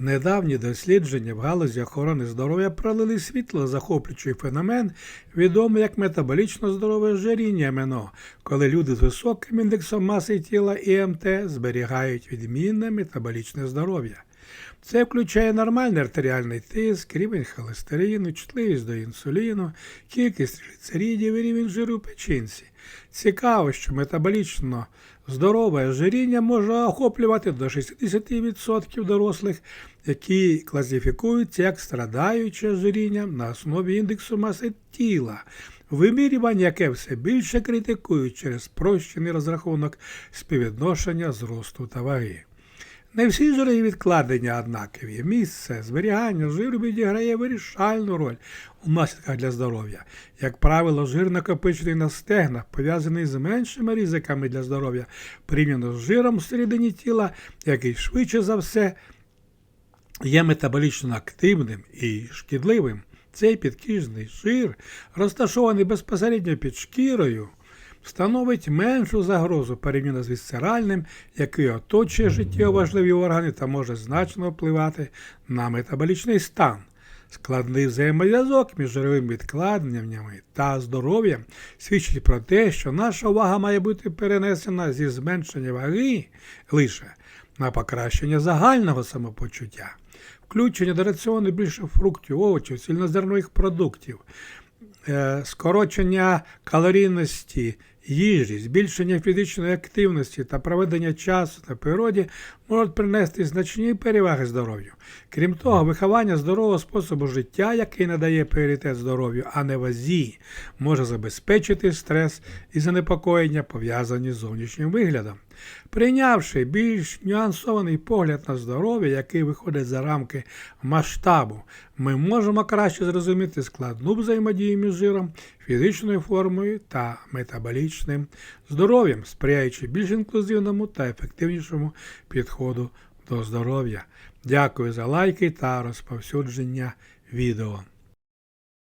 Недавні дослідження в галузі охорони здоров'я пролили світло захоплюючий феномен, відомий як метаболічно здорове ожиріння МНО, коли люди з високим індексом маси тіла ІМТ зберігають відмінне метаболічне здоров'я. Це включає нормальний артеріальний тиск, рівень холестерину, чутливість до інсуліну, кількість гліцеридів і рівень жиру в печінці. Цікаво, що метаболічно здорове ожиріння може охоплювати до 60% дорослих, які класифікуються як страдаюче ожирінням на основі індексу маси тіла. Вимірювання, яке все більше критикують через спрощений розрахунок співвідношення зросту та ваги. Не всі жирові відкладення однакові. Місце зберігання жиру відіграє вирішальну роль у наслідках для здоров'я. Як правило, жир накопичений на стегнах, пов'язаний з меншими ризиками для здоров'я, порівняно з жиром всередині тіла, який швидше за все є метаболічно активним і шкідливим. Цей підкіжний жир, розташований безпосередньо під шкірою, становить меншу загрозу порівняно з вісцеральним, який оточує життєво важливі органи та може значно впливати на метаболічний стан. Складний взаємозв'язок між жировими відкладеннями та здоров'ям свідчить про те, що наша увага має бути перенесена зі зменшення ваги лише на покращення загального самопочуття, включення до раціону більше фруктів, овочів, цільнозернових продуктів, скорочення калорійності їжі, збільшення фізичної активності та проведення часу на природі можуть принести значні переваги здоров'ю. Крім того, виховання здорового способу життя, який надає пріоритет здоров'ю, а не вазі, може забезпечити стрес і занепокоєння, пов'язані з зовнішнім виглядом. Прийнявши більш нюансований погляд на здоров'я, який виходить за рамки масштабу, ми можемо краще зрозуміти складну взаємодію між жиром, фізичною формою та метаболічним здоров'ям, сприяючи більш інклюзивному та ефективнішому підходу до здоров'я. Дякую за лайки та розповсюдження відео.